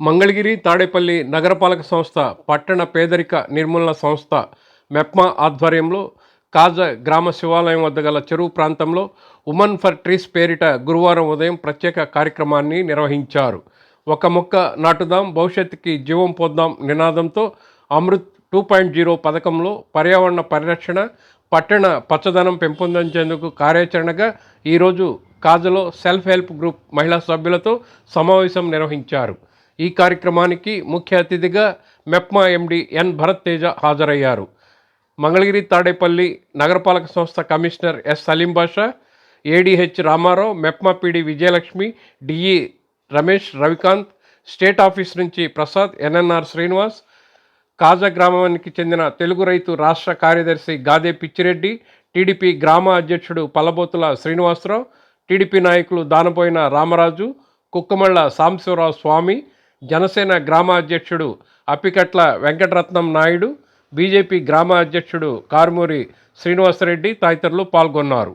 మంగళగిరి తాడేపల్లి నగరపాలక సంస్థ పట్టణ పేదరిక నిర్మూలన సంస్థ మెప్మా ఆధ్వర్యంలో కాజ గ్రామ శివాలయం వద్ద గల చెరువు ప్రాంతంలో ఉమన్ ఫర్ ట్రీస్ పేరిట గురువారం ఉదయం ప్రత్యేక కార్యక్రమాన్ని నిర్వహించారు. ఒక మొక్క నాటుదాం భవిష్యత్తుకి జీవం పొందాం నినాదంతో అమృత్ టూ పాయింట్ జీరో పథకంలో పర్యావరణ పరిరక్షణ పట్టణ పచ్చదనం పెంపొందించేందుకు కార్యాచరణగా ఈరోజు కాజలో సెల్ఫ్ హెల్ప్ గ్రూప్ మహిళా సభ్యులతో సమావేశం నిర్వహించారు. ఈ కార్యక్రమానికి ముఖ్య అతిథిగా మెప్మా ఎండి ఎన్ భరత్ తేజ హాజరయ్యారు. మంగళగిరి తాడేపల్లి నగరపాలక సంస్థ commissioner S Saleem Basha ADH Ramarao MEPMA PD Vijayalakshmi DE Ramesh Ravikanth state office నుంచి ప్రసాద్ ఎన్ఎన్ఆర్ శ్రీనివాస్ కాజా గ్రామానికి చెందిన తెలుగు రైతు రాష్ట్ర కార్యదర్శి గాదే పిచ్చిరెడ్డి టీడీపీ గ్రామ అధ్యక్షుడు పల్లబోతుల శ్రీనివాసరావు టీడీపీ నాయకులు దానపోయిన రామరాజు కుక్కమళ్ళ సాంబశివరావు స్వామి జనసేన గ్రామ అధ్యక్షుడు అప్పికట్ల వెంకటరత్నం నాయుడు బీజేపీ గ్రామ అధ్యక్షుడు కారుమూరి శ్రీనివాసరెడ్డి తదితరులు పాల్గొన్నారు.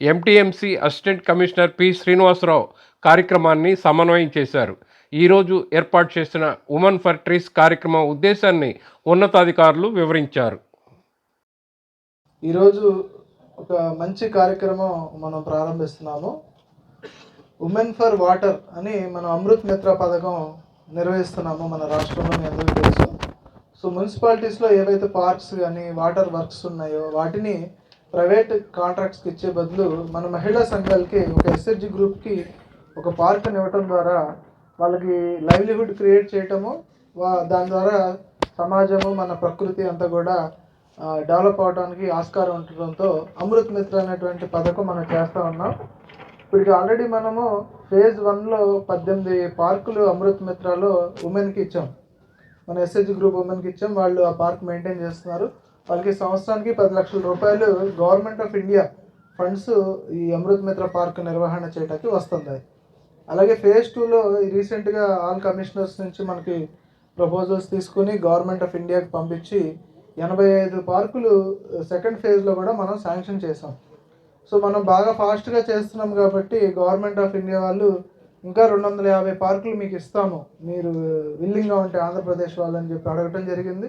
MTMC assistant commissioner P Srinivasarao కార్యక్రమాన్ని సమన్వయం చేశారు. ఈరోజు ఏర్పాటు చేసిన ఉమెన్ ఫర్ ట్రీస్ కార్యక్రమం ఉద్దేశాన్ని ఉన్నతాధికారులు వివరించారు. ఈరోజు ఒక మంచి కార్యక్రమం మనం ప్రారంభిస్తున్నాము. ఉమెన్ ఫర్ వాటర్ అని మనం అమృత్ మిత్ర పథకం నిర్వహిస్తున్నాము మన రాష్ట్రంలో మీ అందరికీ తెలుసు. సో మున్సిపాలిటీస్లో ఏవైతే పార్క్స్ కానీ వాటర్ వర్క్స్ ఉన్నాయో వాటిని ప్రైవేట్ కాంట్రాక్ట్స్కి ఇచ్చే బదులు మన మహిళా సంఘాలకి ఒక ఎస్హెచ్జి గ్రూప్కి ఒక పార్క్ని ఇవ్వటం ద్వారా వాళ్ళకి లైవ్లీహుడ్ క్రియేట్ చేయటము వా దాని ద్వారా సమాజము మన ప్రకృతి అంతా కూడా డెవలప్ అవడానికి ఆస్కారం ఉండటంతో అమృత్ మిత్ర అనేటువంటి పథకం మనం చేస్తూ ఉన్నాం. ఇప్పటికి ఆల్రెడీ మనము ఫేజ్ వన్లో పద్దెనిమిది పార్కులు అమృత్ మిత్రాలో ఉమెన్కి ఇచ్చాం. మన ఎస్హెచ్ గ్రూప్ ఉమెన్కి ఇచ్చాం. వాళ్ళు ఆ పార్క్ మెయింటైన్ చేస్తున్నారు. వాళ్ళకి సంవత్సరానికి పది లక్షల రూపాయలు గవర్నమెంట్ ఆఫ్ ఇండియా ఫండ్స్ ఈ అమృత్ మిత్ర పార్క్ నిర్వహణ చేయడానికి వస్తుంది. అలాగే ఫేజ్ టూలో రీసెంట్గా ఆల్ కమిషనర్స్ నుంచి మనకి ప్రపోజల్స్ తీసుకుని గవర్నమెంట్ ఆఫ్ ఇండియాకి పంపించి ఎనభై ఐదు పార్కులు సెకండ్ ఫేజ్లో కూడా మనం శాంక్షన్ చేసాం సో మనం బాగా ఫాస్ట్గా చేస్తున్నాం కాబట్టి గవర్నమెంట్ ఆఫ్ ఇండియా వాళ్ళు ఇంకా రెండు వందల యాభై పార్కులు మీకు ఇస్తాము. మీరు విల్లింగ్గా ఉంటే ఆంధ్రప్రదేశ్ వాళ్ళని చెప్పి అడగటం జరిగింది.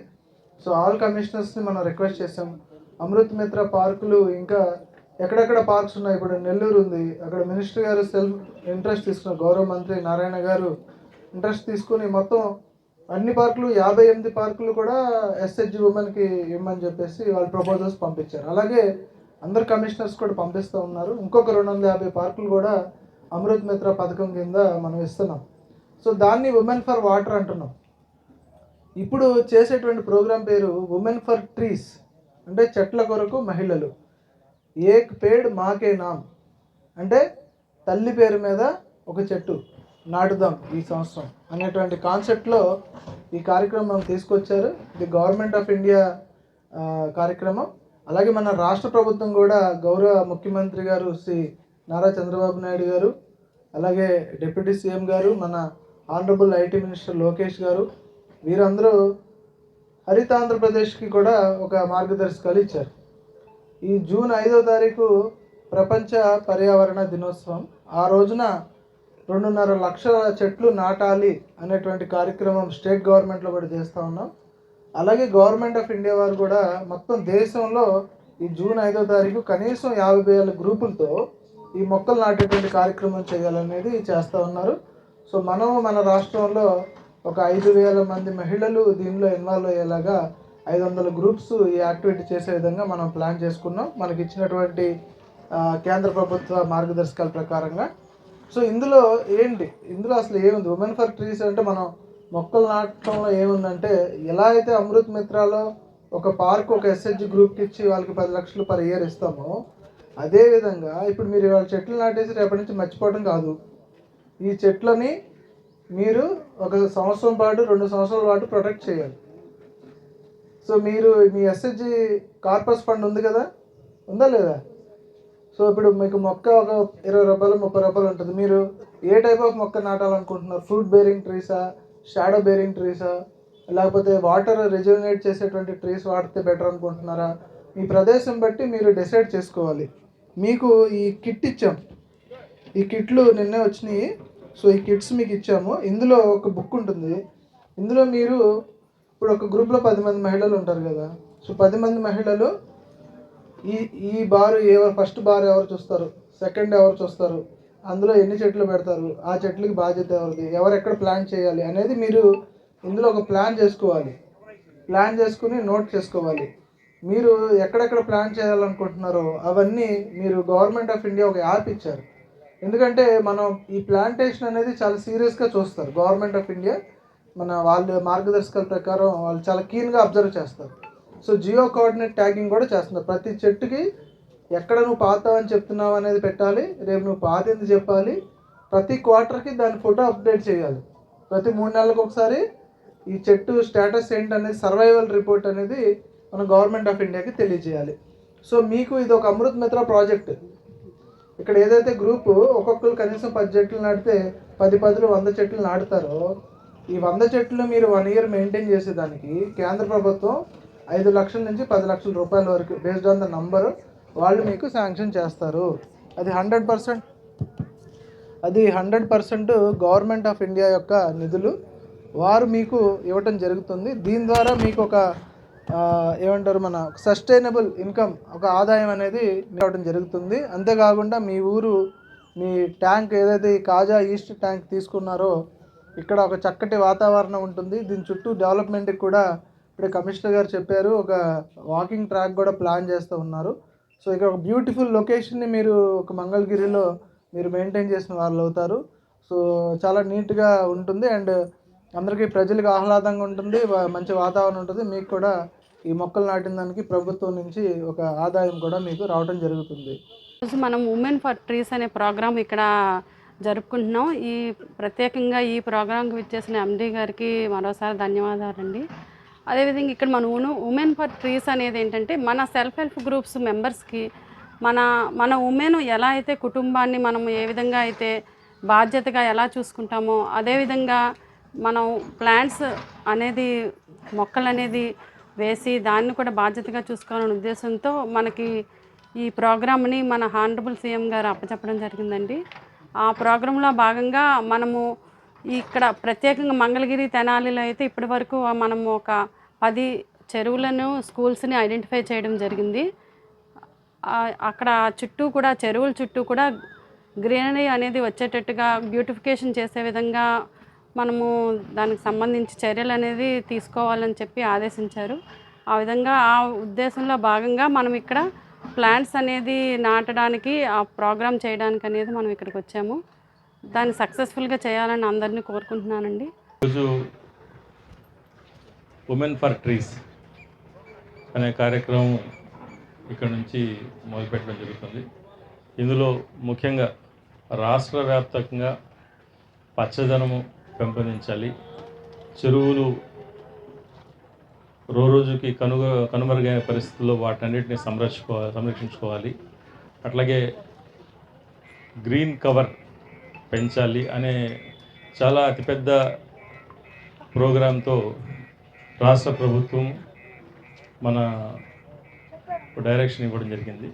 సో ఆల్ కమిషనర్స్ని మనం రిక్వెస్ట్ చేసాం అమృత్ మిత్ర పార్కులు ఇంకా ఎక్కడెక్కడ పార్క్స్ ఉన్నాయి? ఇప్పుడు నెల్లూరు ఉంది. అక్కడ మినిస్టర్ గారు సెల్ఫ్ ఇంట్రెస్ట్ తీసుకున్న గౌరవ మంత్రి నారాయణ గారు ఇంట్రెస్ట్ తీసుకుని మొత్తం అన్ని పార్కులు యాభై ఎనిమిది పార్కులు కూడా ఎస్హెచ్ ఉమెన్కి ఇవ్వమని చెప్పేసి వాళ్ళు ప్రపోజల్స్ పంపించారు. అలాగే అందరు కమిషనర్స్ కూడా పంపిస్తూ ఉన్నారు. ఇంకొక రెండు వందల యాభై పార్కులు కూడా అమృత్ మిత్ర పథకం కింద మనం ఇస్తున్నాం. సో దాన్ని ఉమెన్ ఫర్ వాటర్ అంటున్నాం. ఇప్పుడు చేసేటువంటి ప్రోగ్రాం పేరు ఉమెన్ ఫర్ ట్రీస్ అంటే చెట్ల కొరకు మహిళలు. ఏక్ పేడ్ మాకే నామ్. అంటే తల్లి పేరు మీద ఒక చెట్టు నాటుదాం ఈ సంవత్సరం అనేటువంటి కాన్సెప్ట్లో ఈ కార్యక్రమం తీసుకొచ్చారు. ఇది గవర్నమెంట్ ఆఫ్ ఇండియా కార్యక్రమం. అలాగే మన రాష్ట్ర ప్రభుత్వం కూడా గౌరవ ముఖ్యమంత్రి గారు శ్రీ నారా చంద్రబాబు నాయుడు గారు అలాగే డిప్యూటీ సీఎం గారు మన ఆనరబుల్ ఐటీ మినిస్టర్ లోకేష్ గారు వీరందరూ హరిత ఆంధ్రప్రదేశ్కి కూడా ఒక మార్గదర్శకాలు ఇచ్చారు. ఈ జూన్ ఐదో తారీఖు ప్రపంచ పర్యావరణ దినోత్సవం. ఆ రోజున రెండున్నర లక్షల చెట్లు నాటాలి అనేటువంటి కార్యక్రమం స్టేట్ గవర్నమెంట్లో కూడా చేస్తూ ఉన్నాం. అలాగే గవర్నమెంట్ ఆఫ్ ఇండియా వారు కూడా మొత్తం దేశంలో ఈ జూన్ ఐదో తారీఖు కనీసం యాభై వేల గ్రూపులతో ఈ మొక్కలు నాటేటువంటి కార్యక్రమం చేయాలనేది చేస్తూ ఉన్నారు. సో మనం మన రాష్ట్రంలో ఒక ఐదు వేల మంది మహిళలు దీనిలో ఇన్వాల్వ్ అయ్యేలాగా ఐదు వందల గ్రూప్స్ ఈ యాక్టివిటీ చేసే విధంగా మనం ప్లాన్ చేసుకున్నాం. మనకి ఇచ్చినటువంటి కేంద్ర ప్రభుత్వ మార్గదర్శకాల ప్రకారంగా. సో ఇందులో ఏంటి? ఇందులో అసలు ఏముంది? ఉమెన్ ఫర్ ట్రీస్ అంటే మనం మొక్కలు నాటడంలో ఏముందంటే ఎలా అయితే అమృత్ మిత్రాలో ఒక పార్క్ ఒక ఎస్హెచ్ గ్రూప్కి ఇచ్చి వాళ్ళకి పది లక్షలు పర్ ఇయర్ ఇస్తామో అదేవిధంగా ఇప్పుడు మీరు ఇవాళ చెట్లు నాటేసి రేపటి నుంచి మర్చిపోవడం కాదు. ఈ చెట్లని మీరు ఒక సంవత్సరం పాటు రెండు సంవత్సరాల పాటు ప్రొటెక్ట్ చేయాలి. సో మీరు మీ ఎస్హెచ్జి కార్పస్ ఫండ్ ఉంది కదా? ఉందా లేదా? సో ఇప్పుడు మీకు మొక్క ఒక ఇరవై రూపాయలు ముప్పై రూపాయలు ఉంటుంది. మీరు ఏ టైప్ ఆఫ్ మొక్క నాటాలనుకుంటున్నారు? ఫ్రూట్ బేరింగ్ ట్రీసా? షాడో బేరింగ్ ట్రీసా లేకపోతే వాటర్ రిజర్నేట్ చేసేటువంటి ట్రీస్ వాడితే బెటర్ అనుకుంటున్నారా? మీ ప్రదేశం బట్టి మీరు డిసైడ్ చేసుకోవాలి. మీకు ఈ కిట్ ఇచ్చాం. ఈ కిట్లు నిన్నే వచ్చినాయి. సో ఈ కిట్స్ మీకు ఇచ్చాము. ఇందులో ఒక బుక్ ఉంటుంది. ఇందులో మీరు ఇప్పుడు ఒక గ్రూప్లో పది మంది మహిళలు ఉంటారు కదా? సో పది మంది మహిళలు ఈ ఈ బారు ఎవరు ఫస్ట్ బార్ ఎవరు చూస్తారు? సెకండ్ ఎవరు చూస్తారు? అందులో ఎన్ని చెట్లు పెడతారు? ఆ చెట్లకి బాధ్యత ఎవరిది? ఎవరు ఎక్కడ ప్లాన్ చేయాలి అనేది మీరు ఇందులో ఒక ప్లాన్ చేసుకోవాలి. ప్లాన్ చేసుకుని నోట్ చేసుకోవాలి. మీరు ఎక్కడెక్కడ ప్లాన్ చేయాలనుకుంటున్నారో అవన్నీ మీరు గవర్నమెంట్ ఆఫ్ ఇండియా ఒక యాప్ ఇచ్చారు. ఎందుకంటే మనం ఈ ప్లాంటేషన్ అనేది చాలా సీరియస్గా చూస్తారు. గవర్నమెంట్ ఆఫ్ ఇండియా మన వాళ్ళ మార్గదర్శకాల ప్రకారం వాళ్ళు చాలా కీన్గా అబ్జర్వ్ చేస్తారు. సో జియో కోఆర్డినేట్ ట్యాగింగ్ కూడా చేస్తున్నారు. ప్రతి చెట్టుకి ఎక్కడ నువ్వు పాతావని చెప్తున్నావు అనేది పెట్టాలి రేపు నువ్వు పాతింది చెప్పాలి ప్రతి క్వార్టర్కి దాని ఫోటో అప్డేట్ చేయాలి. ప్రతి మూడు నెలలకు ఒకసారి ఈ చెట్టు స్టేటస్ ఏంటనేది సర్వైవల్ రిపోర్ట్ అనేది మన గవర్నమెంట్ ఆఫ్ ఇండియాకి తెలియజేయాలి. సో మీకు ఇది ఒక అమృత్ మిత్ర ప్రాజెక్ట్. ఇక్కడ ఏదైతే గ్రూపు ఒక్కొక్కరు కనీసం పది చెట్లు నాటితే పది పదులు వంద చెట్లు నాటుతారో ఈ వంద చెట్లు మీరు వన్ ఇయర్ మెయింటైన్ చేసేదానికి కేంద్ర ప్రభుత్వం ఐదు లక్షల నుంచి పది లక్షల రూపాయల వరకు బేస్డ్ ఆన్ ద నంబర్ వాళ్ళు మీకు శాంక్షన్ చేస్తారు. అది హండ్రెడ్ పర్సెంట్ అది hundred percent government of India యొక్క నిధులు. వారు మీకు ఇవ్వటం జరుగుతుంది. దీని ద్వారా మీకు ఒక ఏమంటారు మన సస్టైనబుల్ ఇన్కమ్ ఒక ఆదాయం అనేది రావడం జరుగుతుంది. అంతేకాకుండా మీ ఊరు మీ ట్యాంక్ ఏదైతే కాజా ఈస్ట్ ట్యాంక్ తీసుకున్నారో ఇక్కడ ఒక చక్కటి వాతావరణం ఉంటుంది. దీని చుట్టూ డెవలప్మెంట్కి కూడా ఇప్పుడు కమిషనర్ గారు చెప్పారు ఒక వాకింగ్ ట్రాక్ కూడా ప్లాన్ చేస్తూ ఉన్నారు. సో ఇక్కడ ఒక బ్యూటిఫుల్ లొకేషన్ని మీరు ఒక మంగళగిరిలో మీరు మెయింటైన్ చేసిన వాళ్ళు అవుతారు. సో చాలా నీట్గా ఉంటుంది అండ్ అందరికీ ప్రజలకు ఆహ్లాదంగా ఉంటుంది మంచి వాతావరణం ఉంటుంది. మీకు కూడా ఈ మొక్కలు నాటిన దానికి ప్రభుత్వం నుంచి ఒక ఆదాయం కూడా మీకు రావడం జరుగుతుంది. మనం ఉమెన్ ఫర్ ట్రీస్ అనే ప్రోగ్రాం ఇక్కడ జరుపుకుంటున్నాం. ఈ ప్రత్యేకంగా ఈ ప్రోగ్రాంకి విచ్చేసిన ఎండీ గారికి మరోసారి ధన్యవాదాలండి. అదేవిధంగా ఇక్కడ మన ఉను ఉమెన్ ఫర్ ట్రీస్ అనేది ఏంటంటే మన సెల్ఫ్ హెల్ప్ గ్రూప్స్ మెంబర్స్కి మన మన ఉమెన్ ఎలా అయితే కుటుంబాన్ని మనం ఏ విధంగా అయితే బాధ్యతగా ఎలా చూసుకుంటామో అదేవిధంగా మనం ప్లాంట్స్ అనేది మొక్కలు అనేది వేసి దాన్ని కూడా బాధ్యతగా చూసుకోవాలనే ఉద్దేశంతో మనకి ఈ ప్రోగ్రామ్ని మన హానరబుల్ సీఎం గారు అప్పచెప్పడం జరిగిందండి. ఆ ప్రోగ్రాంలో భాగంగా మనము ఇక్కడ ప్రత్యేకంగా మంగళగిరి తెనాలిలో అయితే ఇప్పటి వరకు మనము ఒక పది చెరువులను స్కూల్స్ని ఐడెంటిఫై చేయడం జరిగింది. అక్కడ చుట్టూ కూడా చెరువుల చుట్టూ కూడా గ్రీనరీ అనేది వచ్చేటట్టుగా బ్యూటిఫికేషన్ చేసే విధంగా మనము దానికి సంబంధించి చర్యలు అనేది తీసుకోవాలని చెప్పి ఆదేశించారు. ఆ విధంగా ఆ ఉద్దేశంలో భాగంగా మనం ఇక్కడ ప్లాంట్స్ అనేది నాటడానికి ఆ ప్రోగ్రామ్ చేయడానికి అనేది మనం ఇక్కడికి వచ్చాము. దాన్ని సక్సెస్ఫుల్గా చేయాలని అందరినీ కోరుకుంటున్నానండి. ఈరోజు ఉమెన్ ఫర్ ట్రీస్ అనే కార్యక్రమం ఇక్కడ నుంచి మొదలుపెట్టడం జరుగుతుంది. ఇందులో ముఖ్యంగా రాష్ట్ర వ్యాప్తంగా పచ్చదనము పెంపొందించాలి. చెరువులు రోజుకి కనుగ కనుమరుగైన పరిస్థితుల్లో వాటన్నిటిని సంరక్షించుకోవాలి సంరక్షించుకోవాలి. అట్లాగే గ్రీన్ కవర్ పెంచాలి అనే చాలా అతిపెద్ద ప్రోగ్రాంతో రాష్ట్ర ప్రభుత్వం మన డైరెక్షన్ ఇవ్వడం జరిగింది.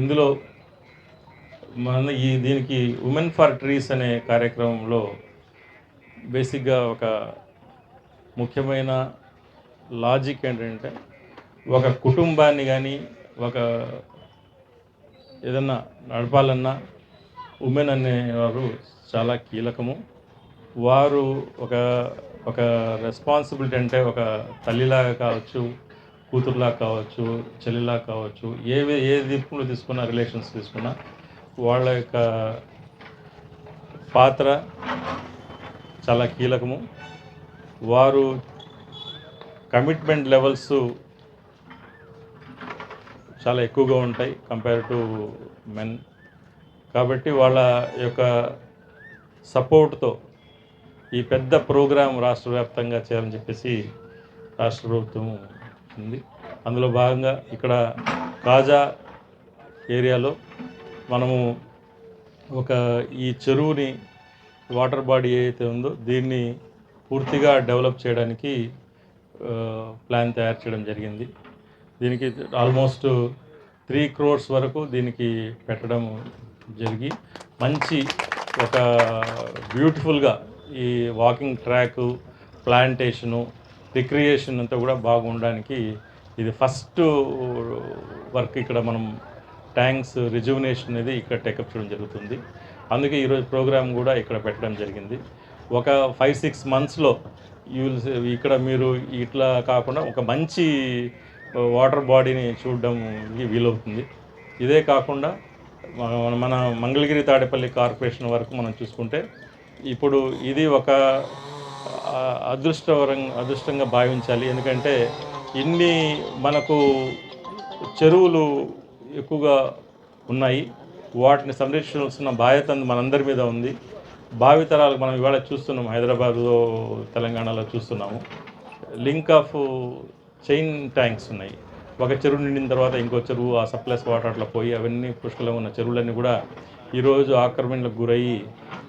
ఇందులో మన ఈ దీనికి ఉమెన్ ఫర్ ట్రీస్ అనే కార్యక్రమంలో బేసిక్గా ఒక ముఖ్యమైన లాజిక్ ఏంటంటే ఒక కుటుంబాన్ని కానీ ఒక ఏదన్నా నడపాలన్నా ఉమెన్ అనేవారు చాలా కీలకము. వారు ఒక ఒక రెస్పాన్సిబిలిటీ అంటే ఒక తల్లిలాగా కావచ్చు కూతురులా కావచ్చు చెల్లిలా కావచ్చు ఏ ఏ దీపంలో తీసుకున్నా రిలేషన్స్ తీసుకున్నా వాళ్ళ యొక్క పాత్ర చాలా కీలకము. వారు కమిట్మెంట్ లెవెల్స్ చాలా ఎక్కువగా ఉంటాయి కంపేర్ టు మెన్ కాబట్టి వాళ్ళ యొక్క సపోర్ట్తో ఈ పెద్ద ప్రోగ్రాం రాష్ట్ర వ్యాప్తంగా చేయాలని చెప్పేసి రాష్ట్ర ప్రభుత్వం ఉంది. అందులో భాగంగా ఇక్కడ కాజా ఏరియాలో మనము ఒక ఈ చెరువుని వాటర్ బాడీ ఏదైతే ఉందో దీన్ని పూర్తిగా డెవలప్ చేయడానికి ప్లాన్ తయారు చేయడం జరిగింది. దీనికి ఆల్మోస్ట్ త్రీ క్రోర్స్ వరకు దీనికి పెట్టడం జరిగి మంచి ఒక బ్యూటిఫుల్గా ఈ వాకింగ్ ట్రాకు ప్లాంటేషను రిక్రియేషన్ అంతా కూడా బాగుండడానికి ఇది ఫస్ట్ వర్క్ ఇక్కడ మనం ట్యాంక్స్ రిజువినేషన్ అనేది ఇక్కడ టేకప్ చేయడం జరుగుతుంది. అందుకే ఈరోజు ప్రోగ్రామ్ కూడా ఇక్కడ పెట్టడం జరిగింది. ఒక ఫైవ్ సిక్స్ మంత్స్లో యూ ఇక్కడ మీరు ఇట్లా కాకుండా ఒక మంచి వాటర్ బాడీని చూడడం వీలవుతుంది. ఇదే కాకుండా మన మన మంగళగిరి తాడేపల్లి కార్పొరేషన్ వరకు మనం చూసుకుంటే ఇప్పుడు ఇది ఒక అదృష్టవరం అదృష్టంగా భావించాలి. ఎందుకంటే ఇన్ని మనకు చెరువులు ఎక్కువగా ఉన్నాయి. వాటిని సంరక్షించాల్సిన బాధ్యత మనందరి మీద ఉంది. భావితరాలకు మనం ఇవాళ చూస్తున్నాం. హైదరాబాద్లో తెలంగాణలో చూస్తున్నాము. లింక్ ఆఫ్ చైన్ ట్యాంక్స్ ఉన్నాయి. ఒక చెరువు నిండిన తర్వాత ఇంకో చెరువు ఆ సప్లైస్ వాటర్ అట్లా పోయి అవన్నీ పుష్కలంగా ఉన్న చెరువులన్నీ కూడా ఈరోజు ఆక్రమణలకు గురయ్యి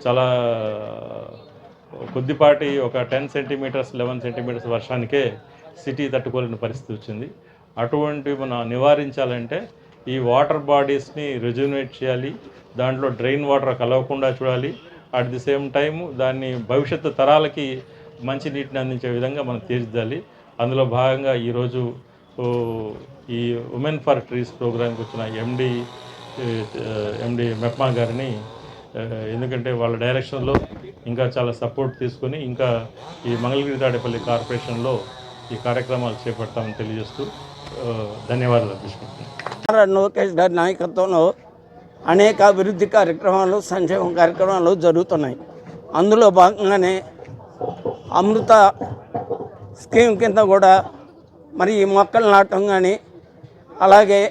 చాలా కొద్దిపాటి ఒక టెన్ సెంటీమీటర్స్ లెవెన్ సెంటీమీటర్స్ వర్షానికే సిటీ తట్టుకోలేని పరిస్థితి వచ్చింది. అటువంటి మనం నివారించాలంటే ఈ వాటర్ బాడీస్ని రెజ్యూనేట్ చేయాలి దాంట్లో డ్రైన్ వాటర్ కలవకుండా చూడాలి. అట్ ది సేమ్ టైం దాన్ని భవిష్యత్తు తరాలకి మంచి నీటిని అందించే విధంగా మనం తీర్చిదిద్దాలి అందులో భాగంగా ఈరోజు ఈ ఉమెన్ ఫర్ ట్రీస్ ప్రోగ్రాంకి వచ్చిన ఎండి ఎండి మెప్మా గారిని ఎందుకంటే వాళ్ళ డైరెక్షన్లో ఇంకా చాలా సపోర్ట్ తీసుకొని ఇంకా ఈ మంగళగిరి తాడేపల్లి కార్పొరేషన్లో ఈ కార్యక్రమాలు చేపడతామని తెలియజేస్తూ ధన్యవాదాలు అర్పించుకుంటున్నాను లోకేష్ గారి నాయకత్వంలో అనేక అభివృద్ధి కార్యక్రమాలు సంక్షేమ కార్యక్రమాలు జరుగుతున్నాయి. అందులో భాగంగానే అమృత స్కీమ్ కింద కూడా మరి ఈ మొక్కలు నాటడం కానీ అలాగే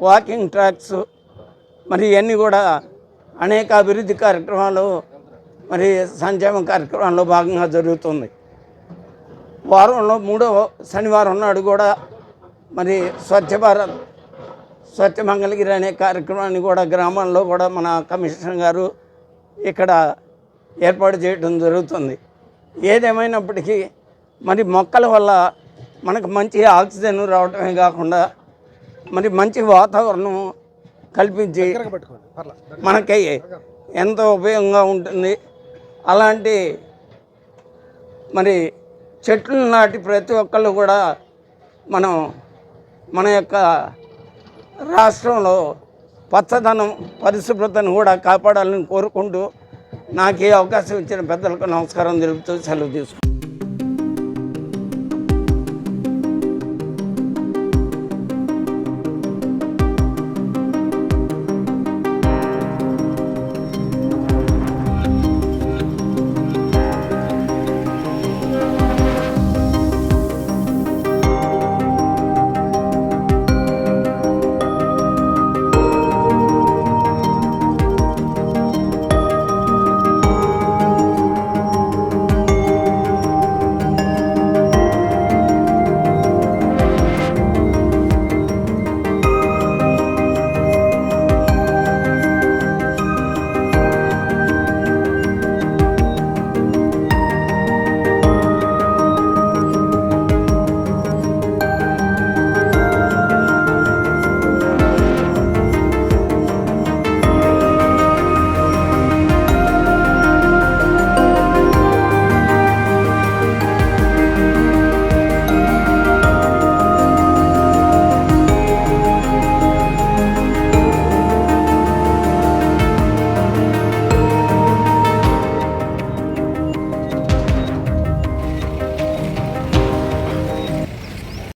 వాకింగ్ ట్రాక్స్ మరి ఇవన్నీ కూడా అనేక అభివృద్ధి కార్యక్రమాలు మరి సంక్షేమ కార్యక్రమాల్లో భాగంగా జరుగుతుంది. వారంలో మూడో శనివారం నాడు కూడా మరి స్వచ్ఛ భారత్ స్వచ్ఛ మంగళగిరి అనే కార్యక్రమాన్ని కూడా గ్రామాల్లో కూడా మన కమిషనర్ గారు ఇక్కడ ఏర్పాటు చేయడం జరుగుతుంది. ఏదేమైనప్పటికీ మరి మొక్కల వల్ల మనకు మంచి ఆక్సిజన్ రావటమే కాకుండా మరి మంచి వాతావరణం కల్పించి మనకి ఎంతో ఉపయోగంగా ఉంటుంది? అలాంటి మరి చెట్లు నాటి ప్రతి ఒక్కళ్ళు కూడా మనం మన యొక్క రాష్ట్రంలో పచ్చదనం పరిశుభ్రతను కూడా కాపాడాలని కోరుకుంటూ నాకు ఈ అవకాశం ఇచ్చిన పెద్దలకు నమస్కారం తెలుపుతూ సెలవు తీసుకుంటాను